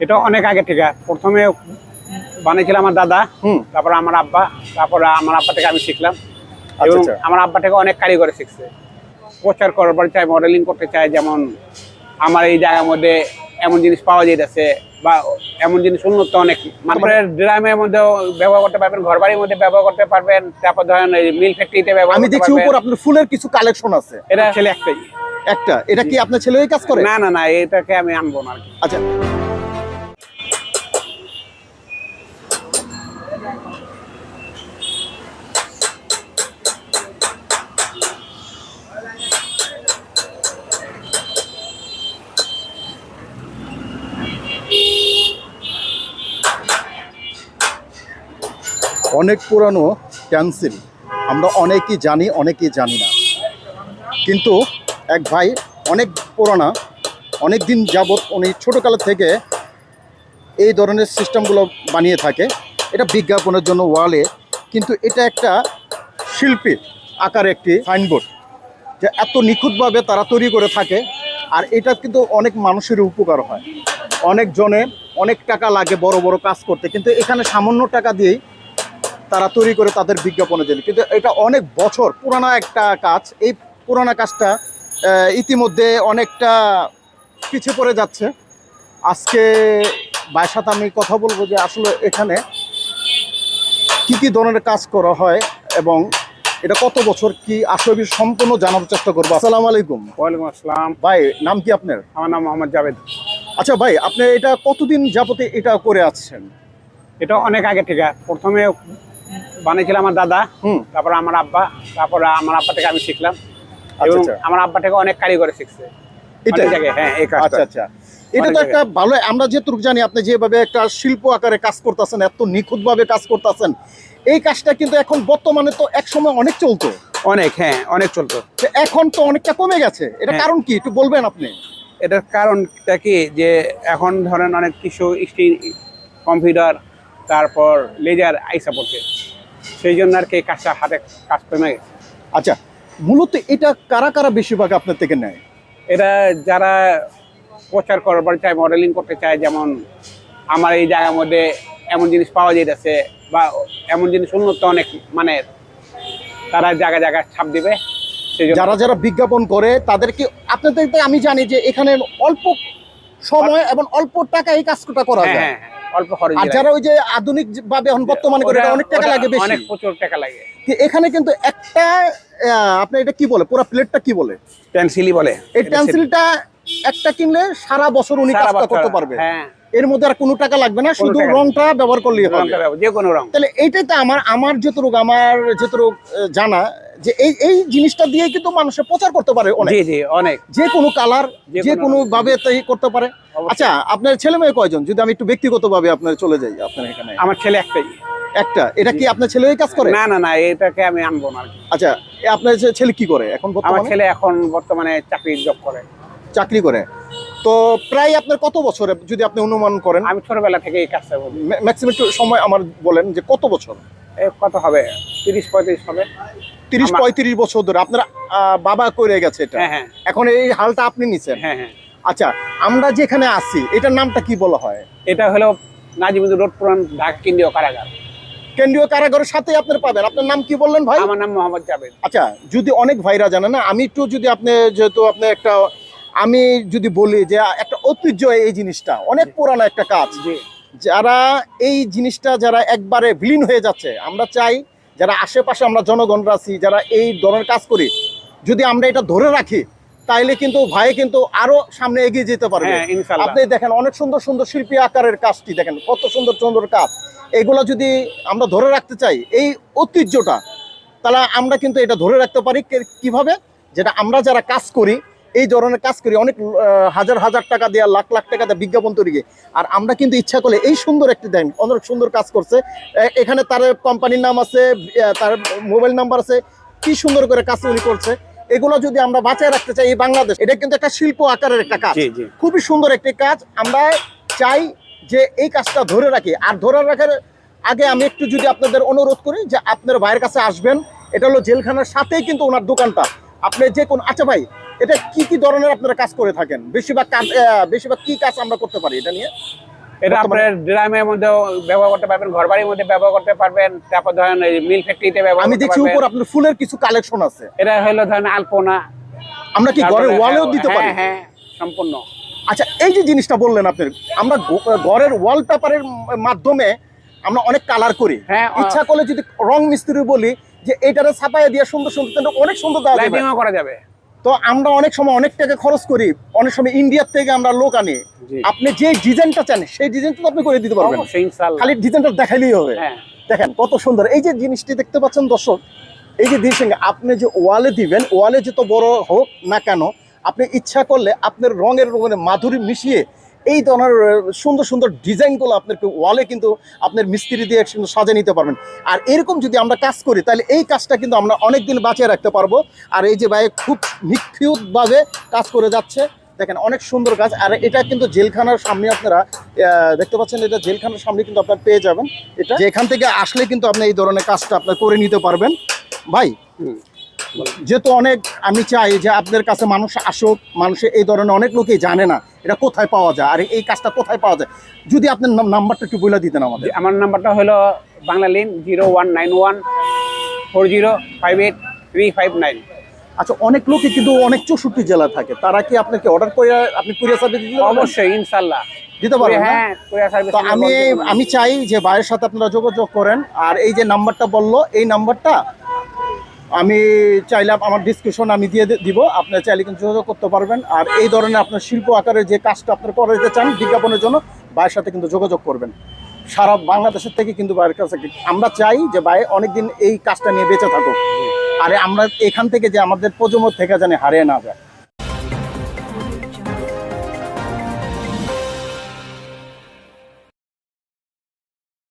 এটা অনেক আগে থেকে। প্রথমে বানিয়েছিল আমার দাদা হুম। তারপর আমার আব্বা তারপর আমার আব্বা থেকে আমি শিখলাম। আচ্ছা, এবং আচ্ছা। আমার আব্বা থেকে অনেক কারিগরি শিখছে। প্রচার করবার চাই মডেলিং করতে চাই যেমন আমার এই জায়গার মধ্যে এমন জিনিস পাওয়া যাইতেছে বা এমন জিনিস উন্নত অনেক মানে ড্রামের মধ্যে ব্যবহার করতে পারবেন ঘর বাড়ির মধ্যে ব্যবহার করতে পারবেন তারপর ধরেন এই মিল ফ্যাক্টরিতে ব্যবহার আমি দেখছি। উপর আপনার ফুলের কিছু কালেকশন আছে। এটা ছেলে একটাই। একটা? এটা কি আপনার ছেলে কাজ করে? না না না এটাকে আমি আনব না আর কি। আচ্ছা। অনেক পুরানো ক্যান্সেল। আমরা অনেকেই জানি অনেকেই জানি না। কিন্তু এক ভাই অনেক পুরানা অনেক দিন যাবৎ উনি ছোটোকাল থেকে এই ধরনের সিস্টেমগুলো বানিয়ে থাকে। এটা বিজ্ঞাপনের জন্য ওয়ালে। কিন্তু এটা একটা শিল্পীর আকার একটি সাইনবোর্ড, যে এত নিখুঁতভাবে তারা তৈরি করে থাকে। আর এটা কিন্তু অনেক মানুষের উপকার হয়। অনেক জনে অনেক টাকা লাগে বড় বড় কাজ করতে। কিন্তু এখানে সামান্য টাকা দিয়েই তারা তৈরি করে তাদের বিজ্ঞাপনের জন্য। কিন্তু এটা অনেক বছর পুরানো একটা কাজ। এই পুরানো কাজটা ইতিমধ্যে অনেকটা পিছিয়ে পড়ে যাচ্ছে। আজকে ভাইয়ের সাথে আমি কথা বলব যে আসলে এখানে কি কি ধরনের কাজ করা হয় এবং এটা কত বছর কি আসলে সম্পূর্ণ জানার চেষ্টা করব। আসসালামু আলাইকুম। ওয়ালাইকুম আসসালাম। ভাই নাম কি আপনার? আমার নাম মোহাম্মদ জাভেদ। আচ্ছা ভাই আপনি এটা কতদিন যাবতে এটা করে আসছেন? এটা অনেক আগে থেকে। প্রথমে বানিয়েছিল আমার দাদা তারপর আমার আব্বা তারপর আমার আব্বা থেকে আমি শিখলাম। আচ্ছা এবং আচ্ছা। আমার আব্বা থেকে অনেক কারিগরি শিখছে। এটা হ্যাঁ এই আচ্ছা কাজটা। আচ্ছা এটা তো একটা ভালো আমরা যেটুকু জানি আপনি যেভাবে একটা শিল্প আকারে কাজ করতেছেন এত নিখুঁতভাবে কাজ করতেছেন এই কাজটা কিন্তু এখন বর্তমানে তো এক সময় অনেক চলতো। অনেক হ্যাঁ অনেক চলতো। এখন তো অনেকটা কমে গেছে। এটা হ্যাঁ। কারণ কি? একটু বলবেন আপনি। এটার কারণটা কি? যে এখন ধরেন অনেক কিছু কম্পিউটার তারপর লেজার আইসা পড়ছে। সেই জন্য আর কি এই কাজটা হাতে কাজ কমে গেছে। আচ্ছা মূলত এটা কারা কারা বেশিরভাগ আপনার থেকে নেয়? এটা যারা প্রচার করবার চায় মডেলিং করতে চায় যেমন আমার এই জায়গার মধ্যে এমন জিনিস পাওয়া যাইতেছে বা এমন জিনিস উন্নত অনেক মানে তারা জায়গা জায়গায় ছাপ দিবে যারা যারা বিজ্ঞাপন করে তাদেরকে আপনাদের আমি জানি যে এখানে অল্প সময় এবং অল্প টাকা এই কাজটা করা হ্যাঁ যায়। হ্যাঁ হ্যাঁ, অল্প খরচ আর যারা ওই যে আধুনিক ভাবে এখন বর্তমানে করে অনেক টাকা লাগে বেশি। অনেক প্রচুর টাকা লাগে। এখানে কিন্তু একটা আহ, আপনার এটা কি বলে? পুরো প্লেটটা কি বলে? পেন্সিলই বলে। এই পেন্সিলটা একটা কিনলে সারা বছর উনি কাজটা করতে পারবে। হ্যাঁ। এর মধ্যে আর কোনো টাকা লাগবে না শুধু রংটা ব্যবহার করলেই হবে। যে কোনো রং। তাহলে এইটাই তো আমার আমার যতটুকু আমার যতটুকু জানা যে এই এই জিনিসটা দিয়ে কিন্তু মানুষের প্রচার করতে পারে অনেক। জি জি অনেক। যে কোনো কালার যে কোনো- ভাবে করতে পারে। আচ্ছা আপনার ছেলে মেয়ে কয়জন? যদি আমি একটু ব্যক্তিগতভাবে আপনার চলে যাই আপনার এখানে। আমার ছেলে একটাই। একটা? এটা কি আপনার ছেলে কাজ করে? না না না এটাকে আমি আনব না আচ্ছা আপনার ছেলে কি করে এখন আমার ছেলে এখন বর্তমানে চাকরি জব করে। চাকরি করে। তো প্রায় আপনার কত বছরে যদি আপনি অনুমান করেন? আমি ছোটবেলা থেকে এই কাজটা করি ম্যাক্সিমাম একটু সময় আমার বলেন যে কত বছর? কত হবে? তিরিশ পঁয়ত্রিশ হবে। তিরিশ পঁয়ত্রিশ বছর ধরে। আপনার বাবা করে গেছে এটা। হ্যাঁ হ্যাঁ। এখন এই হালটা আপনি নিছেন। হ্যাঁ হ্যাঁ। আচ্ছা আমরা যেখানে আছি এটার নামটা কি বলা হয়? এটা হলো নাজিমুদ্দিন রোড পুরান ঢাকা কেন্দ্রীয় কারাগার। কেন্দ্রীয় কারাগারের সাথে আপনার পাবেন। আপনার নাম কি বললেন ভাই? আমার নাম মোহাম্মদ জাভেদ। আচ্ছা যদি অনেক ভাইরা জানে না আমি একটু যদি আপনি যেহেতু আপনি একটা আমি যদি বলি যে একটা ঐতিহ্য এই জিনিসটা অনেক পুরানো একটা কাজ। যারা এই জিনিসটা যারা একবারে বিলীন হয়ে যাচ্ছে আমরা চাই যারা আশেপাশে আমরা জনগণরা আছি যারা এই ধরনের কাজ করি যদি আমরা এটা ধরে রাখি তাইলে কিন্তু ভাই কিন্তু আরও সামনে এগিয়ে যেতে পারবে। হ্যাঁ আপনি দেখেন অনেক সুন্দর সুন্দর শিল্পী আকারের কাজটি দেখেন কত সুন্দর সুন্দর কাজ। এগুলো যদি আমরা ধরে রাখতে চাই এই ঐতিহ্যটা তাহলে আমরা কিন্তু এটা ধরে রাখতে পারি। কীভাবে? যেটা আমরা যারা কাজ করি এই ধরনের কাজ করি অনেক হাজার হাজার টাকা দেওয়া লাখ লাখ টাকা দেওয়া বিজ্ঞাপন তৈরি আর আমরা কিন্তু ইচ্ছা করলে এই সুন্দর একটি দেন অনেক সুন্দর কাজ করছে। এখানে তার কোম্পানির নাম আছে তার মোবাইল নাম্বার আছে কি সুন্দর করে কাজ উনি করছে। এগুলো যদি আমরা বাঁচায় রাখতে চাই এই বাংলাদেশ এটা কিন্তু একটা শিল্প আকারের একটা কাজ। খুবই সুন্দর একটি কাজ। আমরা চাই যে এই কাজটা ধরে রাখি। আর ধরে রাখার আগে আমি একটু যদি আপনাদের অনুরোধ করি যে আপনার ভাইয়ের কাছে আসবেন এটা হলো জেলখানার সাথেই কিন্তু ওনার দোকানটা। আপনি যে কোন আচ্ছা ভাই এটা কি কি ধরনের আপনারা কাজ করে থাকেন? বেশিরভাগ কাজ আহ, বেশিরভাগ কি কাজ আমরা করতে পারি এটা নিয়ে? এটা আপনার ড্রামের মধ্যেও ব্যবহার করতে পারবেন ঘর বাড়ির মধ্যে ব্যবহার করতে পারবেন তারপর ধরেন মিল ফ্যাক্টরিতে ব্যবহার আমি দেখছি উপর আপনার ফুলের কিছু কালেকশন আছে। এটা হলো ধরেন আলপনা। আমরা কি ঘরের ওয়ালেও দিতে হ্যাঁ, পারি? হ্যাঁ সম্পূর্ণ। আচ্ছা এই যে জিনিসটা বললেন আপনি আমরা ঘরের ওয়ালপেপারের মাধ্যমে আমরা অনেক কালার করি। হ্যাঁ ইচ্ছা করলে যদি রং মিস্ত্রি বলি যে এইটারে ছাপাইয়া দিয়ে সুন্দর সুন্দর অনেক সুন্দর দেওয়া যাবে। করা যাবে। তো আমরা অনেক সময় অনেক টাকা খরচ করি অনেক সময় ইন্ডিয়ার থেকে আমরা লোক আনি। আপনি যে ডিজাইনটা চান সেই ডিজাইনটা তো আপনি করে দিতে পারবেন। খালি ডিজাইনটা দেখাইলেই হবে। হ্যাঁ। দেখেন কত সুন্দর। এই যে জিনিসটি দেখতে পাচ্ছেন দর্শক এই যে জিনিস আপনি যে ওয়ালে দিবেন ওয়ালে যত বড় হোক না কেন আপনি ইচ্ছা করলে আপনার রঙের মানে মাধুরী মিশিয়ে এই ধরনের সুন্দর সুন্দর ডিজাইনগুলো আপনার ওয়ালে কিন্তু আপনার মিস্ত্রি দিয়ে কিন্তু সাজিয়ে নিতে পারবেন। আর এরকম যদি আমরা কাজ করি, তাহলে এই কাজটা কিন্তু আমরা অনেক দিন বাঁচিয়ে রাখতে পারব। আর এই যে ভাই খুব নিখুঁতভাবে কাজ করে যাচ্ছে, দেখেন অনেক সুন্দর কাজ। আর এটা কিন্তু জেলখানার সামনে আপনারা দেখতে পাচ্ছেন এটা জেলখানার সামনে কিন্তু আপনার পেয়ে যাবেন। এটা যে এখান থেকে আসলে কিন্তু আপনি এই ধরনের কাজটা আপনার করে নিতে পারবেন। ভাই। যেহেতু অনেক আমি চাই যে আপনাদের কাছে মানুষ আসুক মানুষে এই ধরনের অনেক লোকেই জানে না এটা কোথায় পাওয়া যায় আর এই কাজটা কোথায় পাওয়া যায়। যদি আপনার নাম- নাম্বারটা একটু বলে দিতেন আমাদের। আমার নাম্বারটা হলো Banglalink zero one nine one four zero five eight three five nine. আচ্ছা অনেক লোকই কিন্তু অনেক চৌষট্টি জেলা থাকে। তারা কি আপনাকে অর্ডার করে আপনি কুরিয়ার সার্ভিস দিতে অবশ্যই ইনশাল্লাহ দিতে পারবেন হ্যাঁ তো আমি আমি চাই যে ভাইয়ের সাথে আপনারা যোগাযোগ করেন। আর এই যে নাম্বারটা বলল এই নাম্বারটা আমি চাইলে আমার ডিসক্রিপশন আমি দিয়ে দিব, আপনার চাইলে কিন্তু যোগাযোগ করতে পারবেন। আর এই ধরনের আপনার শিল্প আকারে যে কাজটা আপনার করা যেতে চান বিজ্ঞাপনের জন্য, ভাইয়ের সাথে কিন্তু যোগাযোগ করবেন। সারা বাংলাদেশের থেকে কিন্তু ভাইয়ের কাছে আমরা চাই যে ভাই অনেকদিন এই কাজটা নিয়ে বেঁচে থাকুক। আর আমরা এখান থেকে যে আমাদের প্রজন্ম থেকে যেন হারিয়ে না যায়।